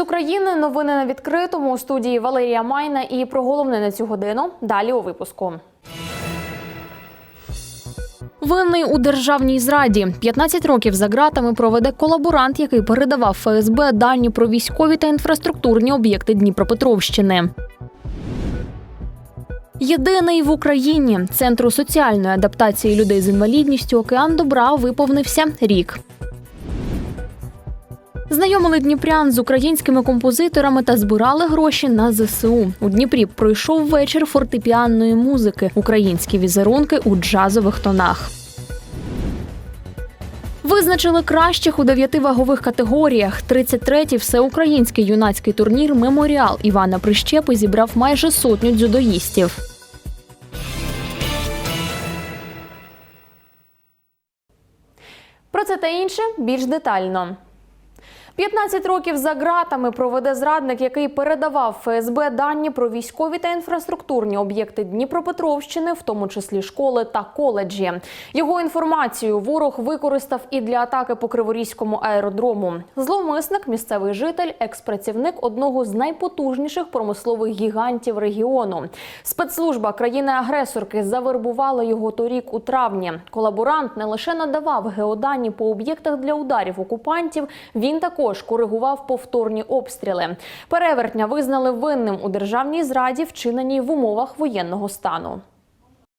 З України. Новини на відкритому у студії Валерія Майна. І про головне на цю годину далі у випуску. Винний у державній зраді 15 років за ґратами проведе колаборант, який передавав ФСБ дані про військові та інфраструктурні об'єкти Дніпропетровщини. Єдиний в Україні центру соціальної адаптації людей з інвалідністю Океан Добра виповнився рік. Знайомили дніпрян з українськими композиторами та збирали гроші на ЗСУ. У Дніпрі пройшов вечір фортепіанної музики, українські візерунки у джазових тонах. Визначили кращих у дев'яти вагових категоріях. 33-й всеукраїнський юнацький турнір Меморіал Івана Прищепи зібрав майже сотню дзюдоїстів. Про це та інше більш детально. 15 років за ґратами проведе зрадник, який передавав ФСБ дані про військові та інфраструктурні об'єкти Дніпропетровщини, в тому числі школи та коледжі. Його інформацію ворог використав і для атаки по Криворізькому аеродрому. Зловмисник, місцевий житель, експрацівник одного з найпотужніших промислових гігантів регіону. Спецслужба країни-агресорки завербувала його торік у травні. Колаборант не лише надавав геодані по об'єктах для ударів окупантів, він також коригував повторні обстріли. Перевертня визнали винним у державній зраді, вчиненій в умовах воєнного стану.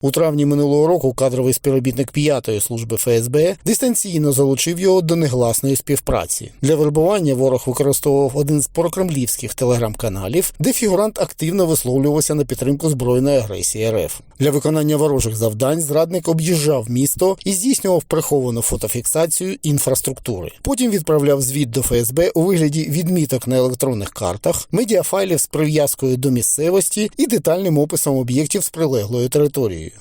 У травні минулого року кадровий співробітник п'ятої служби ФСБ дистанційно залучив його до негласної співпраці. Для вербування ворог використовував один з прокремлівських телеграм-каналів, де фігурант активно висловлювався на підтримку збройної агресії РФ. Для виконання ворожих завдань зрадник об'їжджав місто і здійснював приховану фотофіксацію інфраструктури. Потім відправляв звіт до ФСБ у вигляді відміток на електронних картах, медіафайлів з прив'язкою до місцевості і детальним описом об'єктів з прилеглою територією.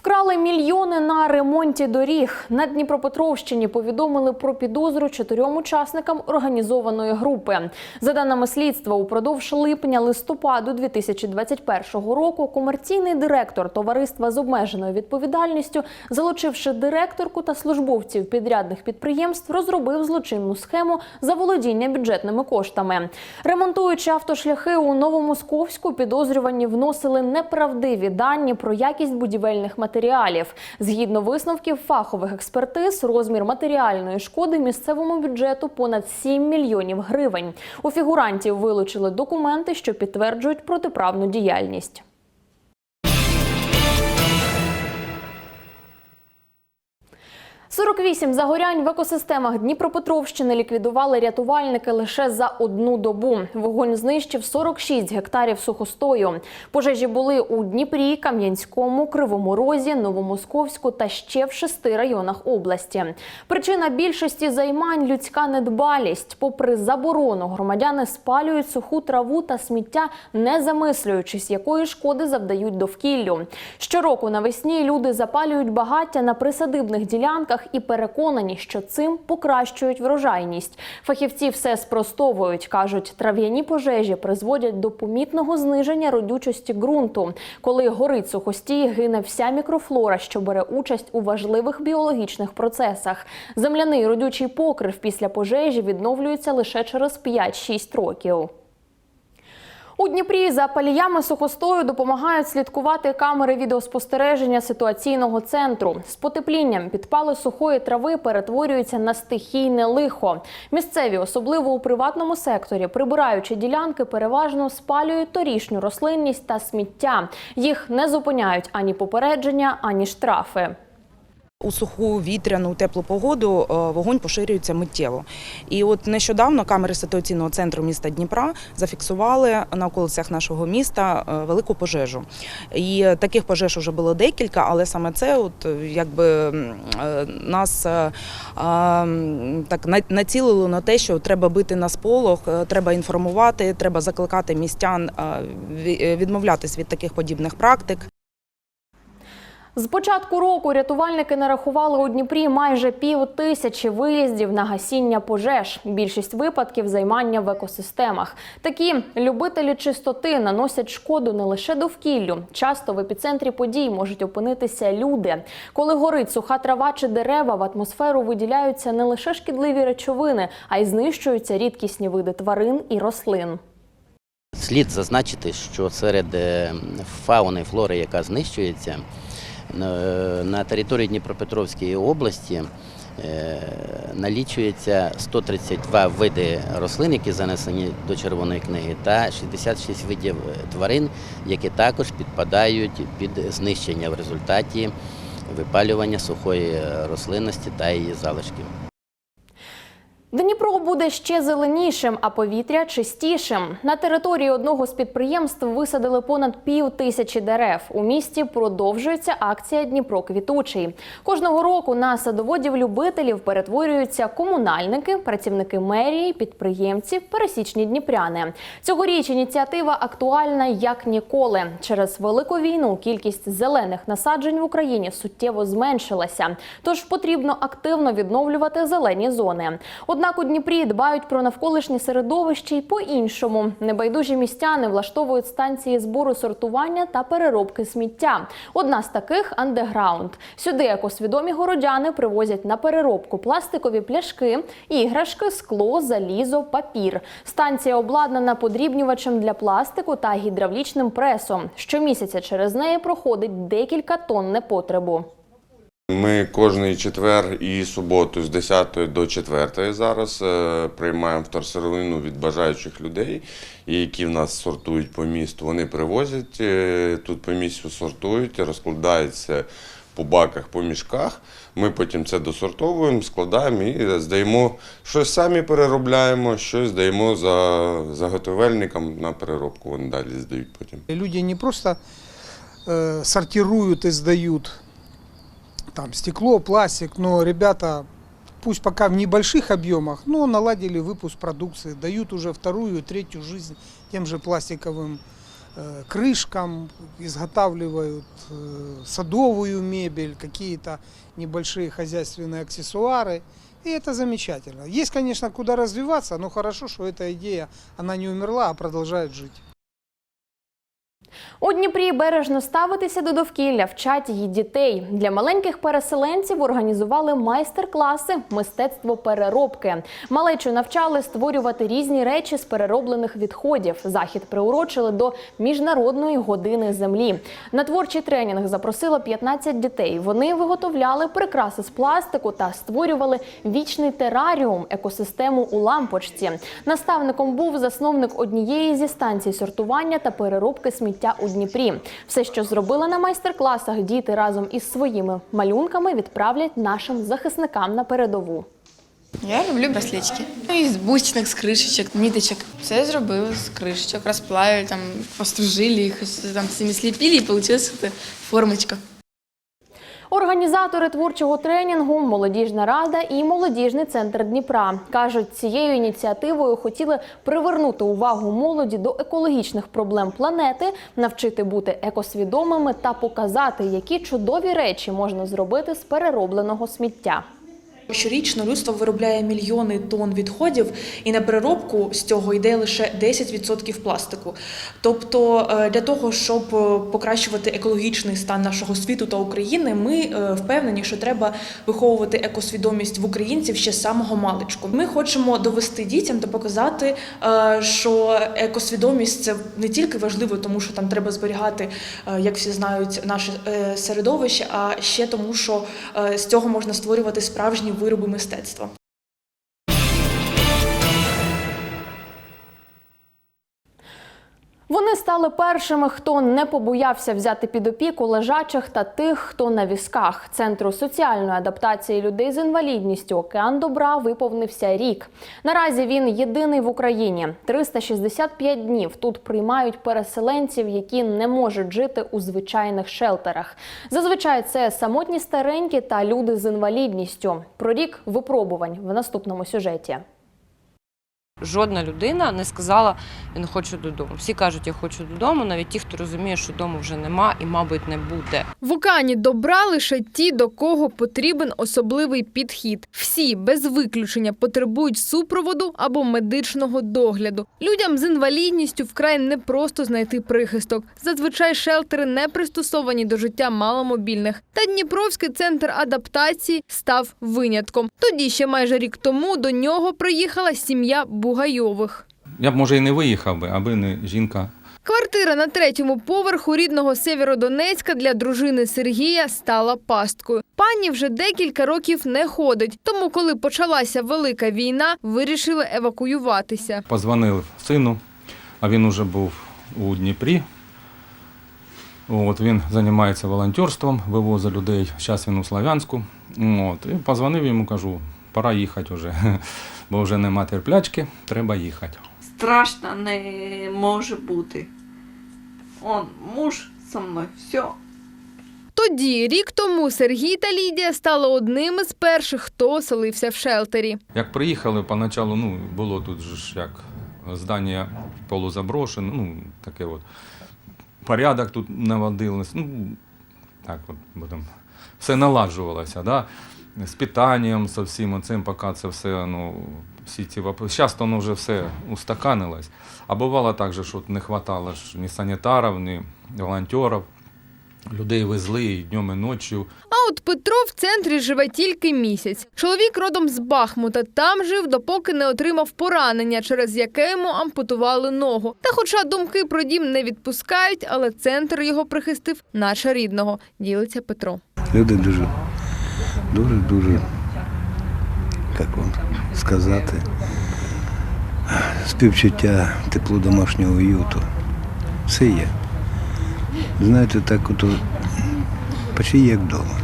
Вкрали мільйони на ремонті доріг. На Дніпропетровщині повідомили про підозру чотирьом учасникам організованої групи. За даними слідства, упродовж липня-листопаду 2021 року комерційний директор товариства з обмеженою відповідальністю, залучивши директорку та службовців підрядних підприємств, розробив злочинну схему заволодіння бюджетними коштами. Ремонтуючи автошляхи у Новомосковську, підозрювані вносили неправдиві дані про якість будівельних матеріалів. Згідно висновків фахових експертиз, розмір матеріальної шкоди місцевому бюджету понад 7 мільйонів гривень. У фігурантів вилучили документи, що підтверджують протиправну діяльність. – 48 загорянь в екосистемах Дніпропетровщини ліквідували рятувальники лише за одну добу. Вогонь знищив 46 гектарів сухостою. Пожежі були у Дніпрі, Кам'янському, Кривому Розі, Новомосковську та ще в шести районах області. Причина більшості займань людська недбалість. Попри заборону, громадяни спалюють суху траву та сміття, не замислюючись, якої шкоди завдають довкіллю. Щороку навесні люди запалюють багаття на присадибних ділянках і переконані, що цим покращують врожайність. Фахівці все спростовують. кажуть, трав'яні пожежі призводять до помітного зниження родючості ґрунту. Коли горить сухостій, гине вся мікрофлора, що бере участь у важливих біологічних процесах. Земляний родючий покрив після пожежі відновлюється лише через 5-6 років. У Дніпрі за паліями сухостою допомагають слідкувати камери відеоспостереження ситуаційного центру. З потеплінням підпали сухої трави перетворюються на стихійне лихо. Місцеві, особливо у приватному секторі, прибираючи ділянки, переважно спалюють торішню рослинність та сміття. Їх не зупиняють ані попередження, ані штрафи. У суху вітряну теплу погоду е, вогонь поширюється миттєво. І от нещодавно камери ситуаційного центру міста Дніпра зафіксували на околицях нашого міста е, велику пожежу. І таких пожеж вже було декілька, але саме це от якби е, нас так націлило на те, що треба бити на сполох, треба інформувати, треба закликати містян відмовлятись від таких подібних практик. З початку року рятувальники нарахували у Дніпрі майже пів тисячі виїздів на гасіння пожеж. Більшість випадків займання в екосистемах. Такі любителі чистоти наносять шкоду не лише довкіллю. Часто в епіцентрі подій можуть опинитися люди. Коли горить суха трава чи дерева, в атмосферу виділяються не лише шкідливі речовини, а й знищуються рідкісні види тварин і рослин. Слід зазначити, що серед е, фауни флори, яка знищується, на- території Дніпропетровської області е, налічується 132 види рослин, які занесені до Червоної книги, та 66 видів е, тварин, які також підпадають під знищення в результаті випалювання сухої е, рослинності та її залишків. Дніпро буде ще зеленішим, а повітря чистішим. На території одного з підприємств висадили понад пів тисячі дерев. У місті продовжується акція Дніпро квітучий. Кожного року на садоводів любителів перетворюються комунальники, працівники мерії, підприємці, пересічні дніпряни. Цьогоріч ініціатива актуальна як ніколи. Через велику війну кількість зелених насаджень в Україні суттєво зменшилася. Тож потрібно активно відновлювати зелені зони. Однак у Дніпрі дбають про навколишнє середовище й по-іншому. Небайдужі містяни влаштовують станції збору сортування та переробки сміття. Одна з таких андеграунд. Сюди екосвідомі городяни привозять на переробку пластикові пляшки, іграшки, скло, залізо, папір. Станція обладнана подрібнювачем для пластику та гідравлічним пресом. Щомісяця через неї проходить декілька тонн непотребу. Ми кожний четвер і суботу з 10 до 4 зараз е, приймаємо вторсировину від бажаючих людей, які в нас сортують по місту. Вони привозять е, тут по місту сортують, розкладаються по баках, по мішках. Ми потім це досортовуємо, складаємо і здаємо щось самі переробляємо, щось даємо за заготовельникам на переробку. Вони далі здають потім. Люди не просто э, сортируют и сдают там стекло, пластик, но ребята, пусть пока в небольших объемах, но наладили выпуск продукции, дают уже вторую, третью жизнь тем же пластиковым э, крышкам, изготавливают э, садовую мебель, какие-то небольшие хозяйственные аксессуары. И это замечательно. Есть, конечно, куда развиваться, но хорошо, что эта идея, она не умерла, а продолжает жить. У Дніпрі бережно ставитися до довкілля вчать її дітей. Для маленьких переселенців організували майстер-класи мистецтво переробки. Малечу навчали створювати різні речі з перероблених відходів. Захід приурочили до міжнародної години землі. На творчий тренінг запросило 15 дітей. Вони виготовляли прикраси з пластику та створювали вічний тераріум екосистему у лампочці. Наставником був засновник однієї зі станцій сортування та переробки сміття у Дніпрі. Все, що зробили на майстер-класах, діти разом із своїми малюнками відправлять нашим захисникам на передову. Я люблю браслетики. Ну, із бусинок, з кришечок, ниточок. Все зробили з кришечок, розплавили, там, постружили їх, там цими сліпили і вийшла формочка. Організатори творчого тренінгу, молодіжна рада і молодіжний центр Дніпра кажуть, цією ініціативою хотіли привернути увагу молоді до екологічних проблем планети, навчити бути екосвідомими та показати, які чудові речі можна зробити з переробленого сміття. Щорічно людство виробляє мільйони тонн відходів, і на переробку з цього йде лише 10% пластику. Тобто, е, для того, щоб е, покращувати екологічний стан нашого світу та України, ми е, впевнені, що треба виховувати екосвідомість в українців ще з самого маличку. Ми хочемо довести дітям та показати, що екосвідомість це не тільки важливо, тому що там треба зберігати, як всі знають, наше середовище, а ще тому, що з цього можна створювати справжні вироби мистецтва. Вони стали першими, хто не побоявся взяти під опіку лежачих та тих, хто на візках. Центру соціальної адаптації людей з інвалідністю Океан Добра виповнився рік. Наразі він єдиний в Україні. 365 днів тут приймають переселенців, які не можуть жити у звичайних шелтерах. Зазвичай це самотні старенькі та люди з інвалідністю. Про рік випробувань в наступному сюжеті. Жодна людина не сказала я не хочу додому. Всі кажуть, я хочу додому, навіть ті, хто розуміє, що дому вже нема і, мабуть, не буде. В Окані добра лише ті, до кого потрібен особливий підхід. Всі без виключення потребують супроводу або медичного догляду. Людям з інвалідністю вкрай непросто знайти прихисток. Зазвичай шелтери не пристосовані до життя маломобільних. Та Дніпровський центр адаптації став винятком. Тоді ще майже рік тому до нього приїхала сім'я Бугайових. Я б може і не виїхав би, аби не жінка. Квартира на третьому поверху рідного Сєвєродонецька для дружини Сергія стала пасткою. Пані вже декілька років не ходить, тому коли почалася велика війна, вирішили евакуюватися. Позвонив сину, а він уже був у Дніпрі. От, він займається волонтерством, вивозить людей. Зараз він у Славянську. От, і позвонив йому, кажу, пора їхати вже, бо вже нема терплячки, треба їхати. страшно не може бути. Он муж со мною, все. Тоді, рік тому, Сергій та Лідія стали одними з перших, хто оселився в шелтері. Як приїхали, поначалу ну, було тут ж як здання полузаброшене, ну, таке от. Порядок тут наводилось. Ну, так от будемо. Все наладжувалося, да? З питанням, з всім цим, поки це все, ну, всі ці вопроси. Зараз воно вже все устаканилось. А бувало так, же, що не вистачало ж ні санітарів, ні волонтерів. Людей везли і днем, і ночі. А от Петро в центрі живе тільки місяць. Чоловік родом з Бахмута. Там жив, допоки не отримав поранення, через яке йому ампутували ногу. Та, хоча думки про дім не відпускають, але центр його прихистив, наче рідного, ділиться Петро. Люди дуже, дуже, дуже, як вам сказати, співчуття, тепло домашнього уюту. Все є. Знаєте, так от почти як вдома.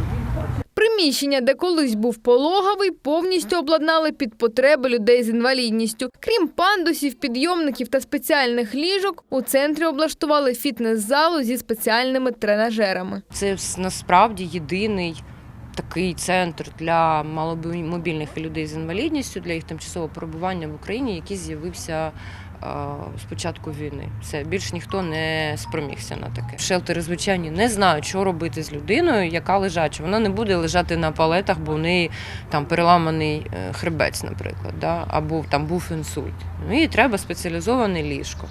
Приміщення, де колись був пологовий, повністю обладнали під потреби людей з інвалідністю. Крім пандусів, підйомників та спеціальних ліжок, у центрі облаштували фітнес-залу зі спеціальними тренажерами. Це насправді єдиний такий центр для маломобільних людей з інвалідністю, для їх тимчасового перебування в Україні, який з'явився е, з початку війни. Все більш ніхто не спромігся на таке. Шелтери, звичайні, не знають, що робити з людиною, яка лежача. Вона не буде лежати на палетах, бо в неї там переламаний е, хребець, наприклад, да? або там був інсульт. Ну, їй треба спеціалізоване ліжко.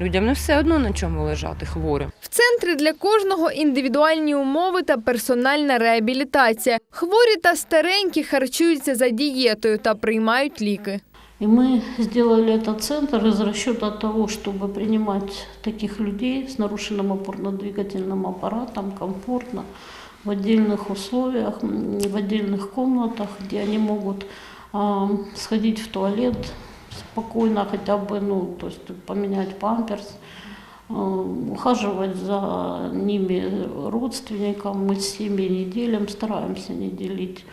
Людям не все одно на чому лежати хворим. В центрі для кожного індивідуальні умови та персональна реабілітація. Хворі та старенькі харчуються за дієтою та приймають ліки. И мы сделали этот центр из расчета того, чтобы принимать таких людей с нарушенным опорно-двигательным аппаратом комфортно, в отдельных условиях, м, в отдельных комнатах, где они могут а, сходить в туалет спокойно, хотя бы, ну, то есть поменять памперс, ухаживать за ними родственникам. Мы с семьей не делим, стараемся не делить.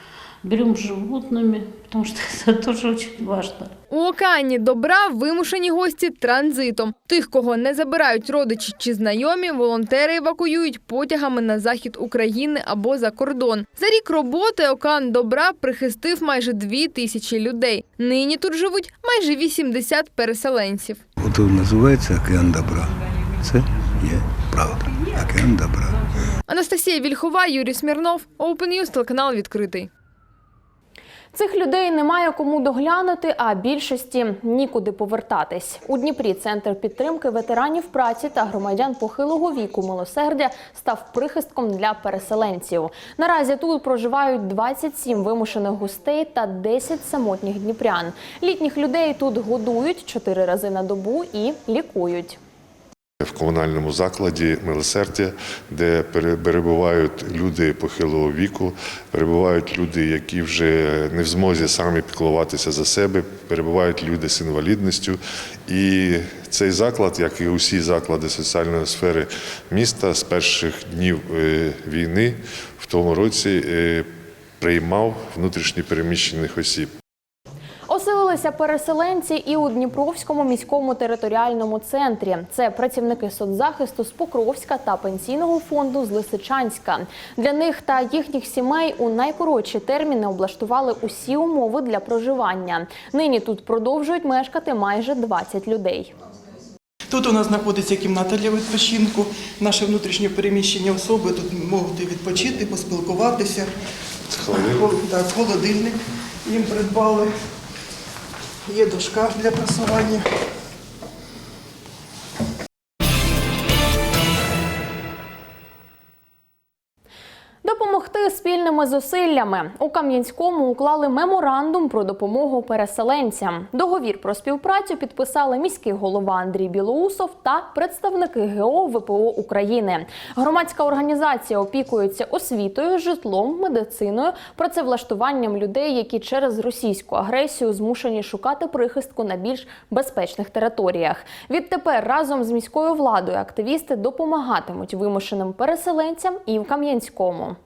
Берем с животными, потому что это тоже очень важно. У Океані добра вимушені гості транзитом. Тих, кого не забирають родичі чи знайомі, волонтери евакуюють потягами на захід України або за кордон. За рік роботи Океан добра прихистив майже дві тисячі людей. Нині тут живуть майже 80 переселенців. От називається океан добра. Це є правда. Океан добра. Анастасія Вільхова, Юрій Смірнов, Open News, телеканал відкритий. Цих людей немає кому доглянути, а більшості нікуди повертатись. У Дніпрі центр підтримки ветеранів праці та громадян похилого віку милосердя став прихистком для переселенців. Наразі тут проживають 27 вимушених гостей та 10 самотніх дніпрян. Літніх людей тут годують 4 рази на добу і лікують. В комунальному закладі милосердя, де перебувають люди похилого віку, перебувають люди, які вже не в змозі самі піклуватися за себе, перебувають люди з інвалідністю. І цей заклад, як і усі заклади соціальної сфери міста, з перших днів е, війни в тому році е, приймав внутрішньо переміщених осіб. Оселили переселенці і у Дніпровському міському територіальному центрі. Це працівники соцзахисту з Покровська та пенсійного фонду з Лисичанська. Для них та їхніх сімей у найкоротші терміни облаштували усі умови для проживання. Нині тут продовжують мешкати майже 20 людей. Тут у нас знаходиться кімната для відпочинку, наше внутрішнє переміщення особи. Тут можуть відпочити, поспілкуватися. Холодильник. Так, холодильник їм придбали. Є дошка для прасування. Спільними зусиллями у Кам'янському уклали меморандум про допомогу переселенцям. Договір про співпрацю підписали міський голова Андрій Білоусов та представники ГО ВПО України. Громадська організація опікується освітою, житлом, медициною, працевлаштуванням людей, які через російську агресію змушені шукати прихистку на більш безпечних територіях. Відтепер разом з міською владою активісти допомагатимуть вимушеним переселенцям і в Кам'янському.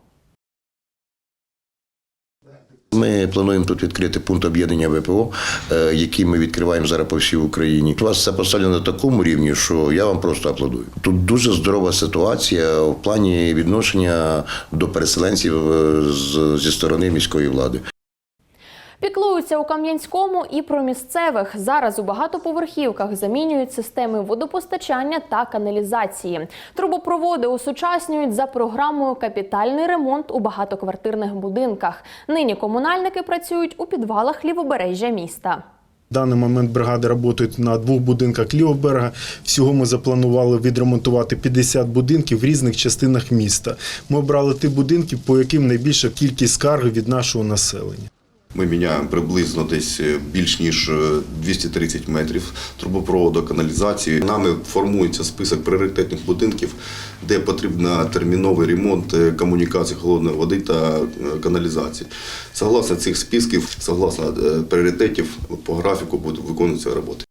Ми плануємо тут відкрити пункт об'єднання ВПО, е, який ми відкриваємо зараз по всій Україні. У вас це поставлено на такому рівні, що я вам просто аплодую. Тут дуже здорова ситуація в плані відношення до переселенців е, зі сторони міської влади. Піклуються у Кам'янському і про місцевих. Зараз у багатоповерхівках замінюють системи водопостачання та каналізації. Трубопроводи усучаснюють за програмою капітальний ремонт у багатоквартирних будинках. Нині комунальники працюють у підвалах лівобережжя міста. В даний момент бригади працюють на двох будинках лівого берега. Всього ми запланували відремонтувати 50 будинків в різних частинах міста. Ми обрали ті будинки, по яким найбільша кількість скарг від нашого населення. Ми міняємо приблизно десь е, більш ніж е, 230 метрів трубопроводу, каналізації. Нами формується список пріоритетних будинків, де потрібен терміновий ремонт е, комунікацій холодної води та е, каналізації. Согласно цих списків, согласно е, пріоритетів по графіку будуть виконуватися роботи.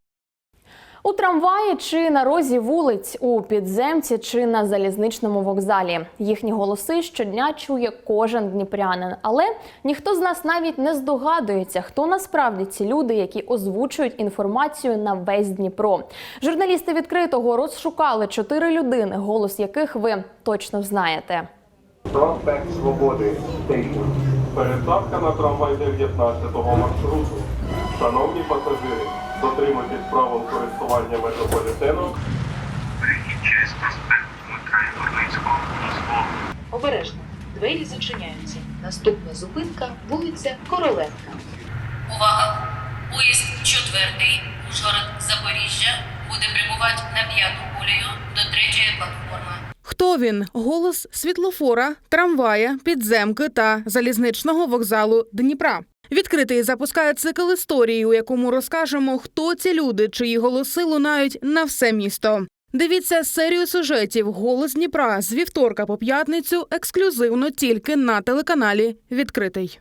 У трамваї чи на розі вулиць, у підземці чи на залізничному вокзалі. Їхні голоси щодня чує кожен дніпрянин. Але ніхто з нас навіть не здогадується, хто насправді ці люди, які озвучують інформацію на весь Дніпро. Журналісти відкритого розшукали чотири людини, голос яких ви точно знаєте. Проспект Свободи. Пересадка на трамвай 19-го маршруту. Шановні пасажири, дотримуйтесь правил користування метрополітеном. Через проспект Дмитра Єгорницького Обережно. Двері зачиняються. Наступна зупинка вулиця Короленка. Увага! Поїзд четвертий Ужгород Запоріжжя буде прямувати на п'яту колію до третьої платформи. Хто він? Голос світлофора, трамвая, підземки та залізничного вокзалу Дніпра. Відкритий запускає цикл історії, у якому розкажемо, хто ці люди, чиї голоси лунають на все місто. Дивіться серію сюжетів Голос Дніпра з вівторка по п'ятницю ексклюзивно тільки на телеканалі Відкритий.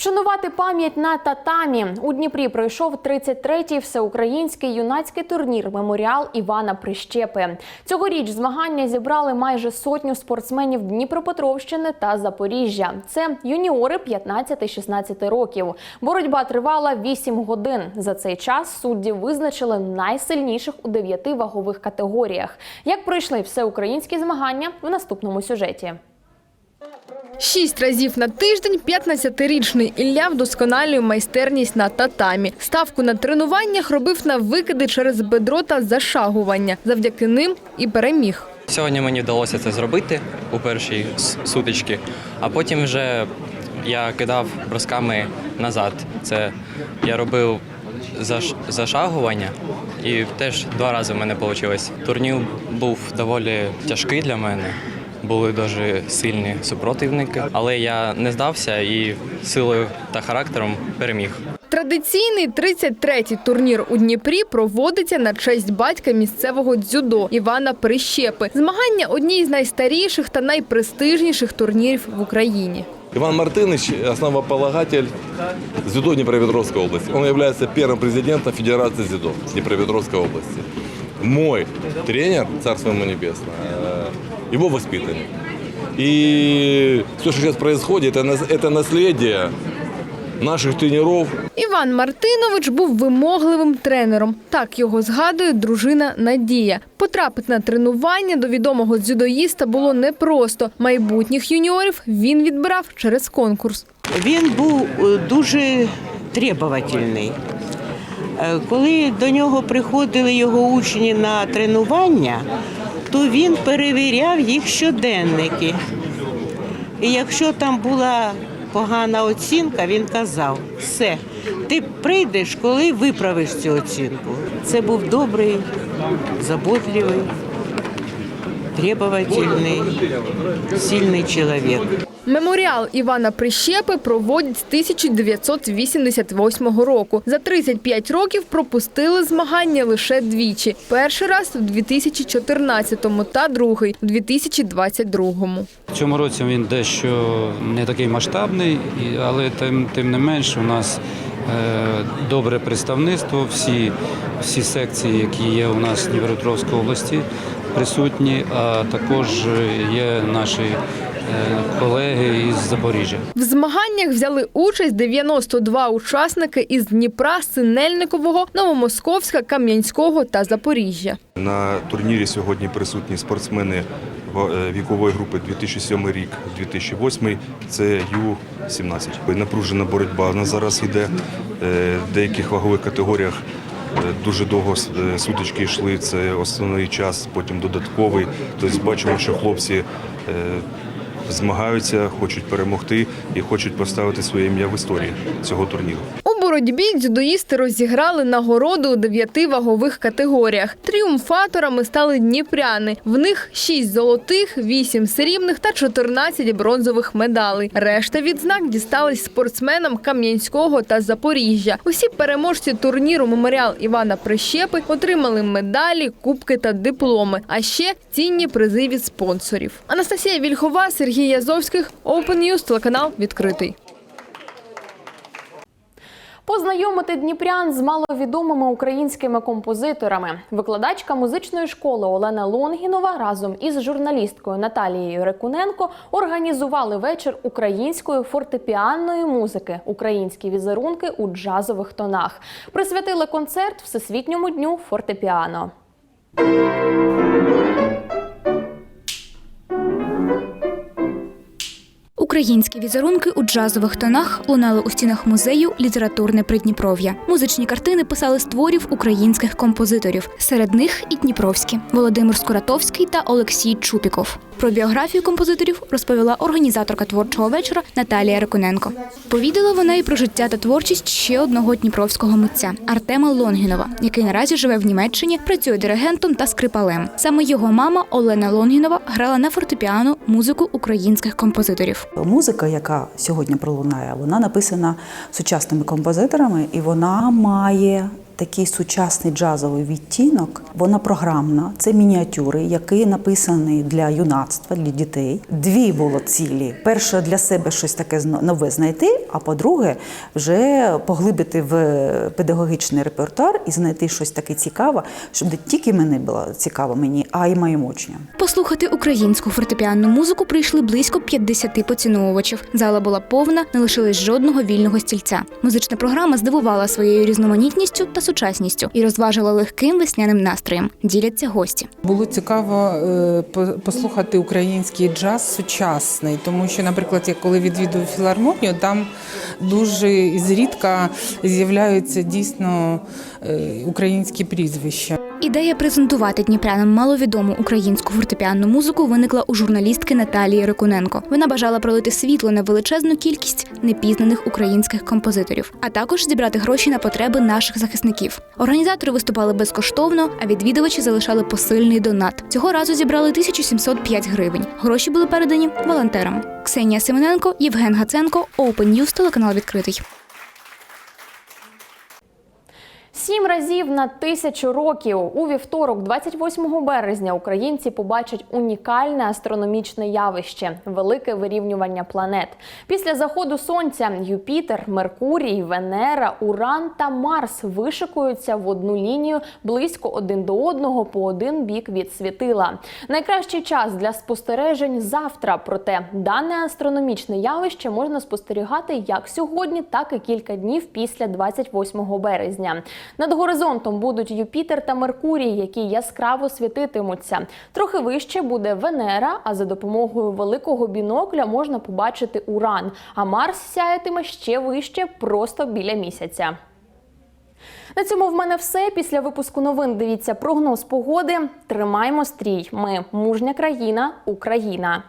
Вшанувати пам'ять на татамі у Дніпрі пройшов 33-й всеукраїнський юнацький турнір Меморіал Івана Прищепи. Цьогоріч змагання зібрали майже сотню спортсменів Дніпропетровщини та Запоріжжя. Це юніори 15-16 років. Боротьба тривала 8 годин. За цей час судді визначили найсильніших у дев'яти вагових категоріях. Як пройшли всеукраїнські змагання в наступному сюжеті. Шість разів на тиждень 15-річний Ілля вдосконалює майстерність на татамі. Ставку на тренуваннях робив на викиди через бедро та зашагування. Завдяки ним і переміг. Сьогодні мені вдалося це зробити у першій с- сутичці, а потім вже я кидав бросками назад. Це я робив заш- зашагування і теж два рази в мене вийшло. Турнір був доволі тяжкий для мене. Були дуже сильні супротивники, але я не здався і силою та характером переміг. Традиційний 33-й турнір у Дніпрі проводиться на честь батька місцевого дзюдо Івана Прищепи. Змагання одні з найстаріших та найпрестижніших турнірів в Україні. Иван Мартынович – основополагатель дзюдо Днепропетровской области. Он является первым президентом Федерации дзюдо Днепропетровской области Мой тренер, царство ему небесное, э, его воспитанник. И все, что сейчас происходит, это нас- это наследие наших тренеров, Іван Мартинович був вимогливим тренером. Так його згадує дружина Надія. Потрапити на тренування до відомого дзюдоїста було непросто. Майбутніх юніорів він відбирав через конкурс. Він був е, дуже требовательний. Е, Коли до нього приходили його учні на тренування, то він перевіряв їх щоденники. І якщо там була погана оцінка, він казав: все, ти прийдеш, коли виправиш цю оцінку. Це був добрий, заботливий, требовательний, сильний чоловік. Меморіал Івана Прищепи проводять з 1988 року. За 35 років пропустили змагання лише двічі. Перший раз у 2014-му та другий у 2022-му. В цьому році він дещо не такий масштабний, але тим, тим не менш у нас е, добре представництво. Всі, всі секції, які є у нас в Дніпропетровській області, присутні, а також є наші колеги із Запоріжжя. В змаганнях взяли участь 92 учасники із Дніпра, Синельникового, Новомосковська, Кам'янського та Запоріжжя. На турнірі сьогодні присутні спортсмени е, вікової групи 2007 рік, 2008 це Ю-17. Напружена боротьба. Нас зараз йде е, в деяких вагових категоріях. е, Дуже довго е, сутички йшли, це основний час, потім додатковий. Тобто бачимо, що хлопці е, змагаються, хочуть перемогти і хочуть поставити своє ім'я в історії цього турніру. Боротьбі дзюдоїсти розіграли нагороди у дев'яти вагових категоріях. Тріумфаторами стали дніпряни. В них 6 золотих, 8 срібних та 14 бронзових медалей. Решта відзнак дістались спортсменам Кам'янського та Запоріжжя. Усі переможці турніру Меморіал Івана Прищепи отримали медалі, кубки та дипломи, а ще цінні призи від спонсорів. Анастасія Вільхова, Сергій Язовських, Open News, телеканал відкритий. Познайомити дніпрян з маловідомими українськими композиторами. Викладачка музичної школи Олена Лонгінова разом із журналісткою Наталією Рекуненко організували вечір української фортепіанної музики, українські візерунки у джазових тонах. Присвятили концерт Всесвітньому дню фортепіано. Українські візерунки у джазових тонах лунали у стінах музею Літературне Придніпров'я. Музичні картини писали з творів українських композиторів. Серед них і Дніпровські Володимир Скуратовський та Олексій Чупіков. Про біографію композиторів розповіла організаторка творчого вечора Наталія Рекуненко. Повідала вона і про життя та творчість ще одного дніпровського митця Артема Лонгінова, який наразі живе в Німеччині, працює диригентом та скрипалем. Саме його мама Олена Лонгінова грала на фортепіано музику українських композиторів. Музика, яка сьогодні пролунає, вона написана сучасними композиторами, і вона має такий сучасний джазовий відтінок. Вона програмна, це мініатюри, які написані для юнацтва, для дітей. Дві було цілі: перше для себе щось таке нове знайти, а по-друге, вже поглибити в педагогічний репертуар і знайти щось таке цікаве, щоб не тільки мене було цікаво мені, а й моїм учням. Послухати українську фортепіанну музику прийшли близько 50 поціновувачів. Зала була повна, не лишилось жодного вільного стільця. Музична програма здивувала своєю різноманітністю та сучасністю і розважила легким весняним настроєм. Діляться гості. Було цікаво е, послухати український джаз сучасний, тому що, наприклад, я коли відвідую філармонію, там дуже зрідка з'являються дійсно е, українські прізвища. Ідея презентувати дніпрянам маловідому українську фортепіанну музику виникла у журналістки Наталії Рекуненко. Вона бажала пролити світло на величезну кількість непізнаних українських композиторів, а також зібрати гроші на потреби наших захисників. Організатори виступали безкоштовно, а відвідувачі залишали посильний донат. Цього разу зібрали 1705 гривень. Гроші були передані волонтерам. Ксенія Семененко, Євген Гаценко, Open News, телеканал відкритий. Сім разів на тисячу років у вівторок, 28 березня, українці побачать унікальне астрономічне явище велике вирівнювання планет. Після заходу сонця Юпітер, Меркурій, Венера, Уран та Марс вишикуються в одну лінію близько один до одного по один бік від світила. Найкращий час для спостережень завтра. Проте дане астрономічне явище можна спостерігати як сьогодні, так і кілька днів після 28 березня. Над горизонтом будуть Юпітер та Меркурій, які яскраво світитимуться. Трохи вище буде Венера, а за допомогою великого бінокля можна побачити Уран. А Марс сяятиме ще вище, просто біля місяця. На цьому в мене все. Після випуску новин дивіться прогноз погоди. Тримаймо стрій. Ми мужня країна, Україна.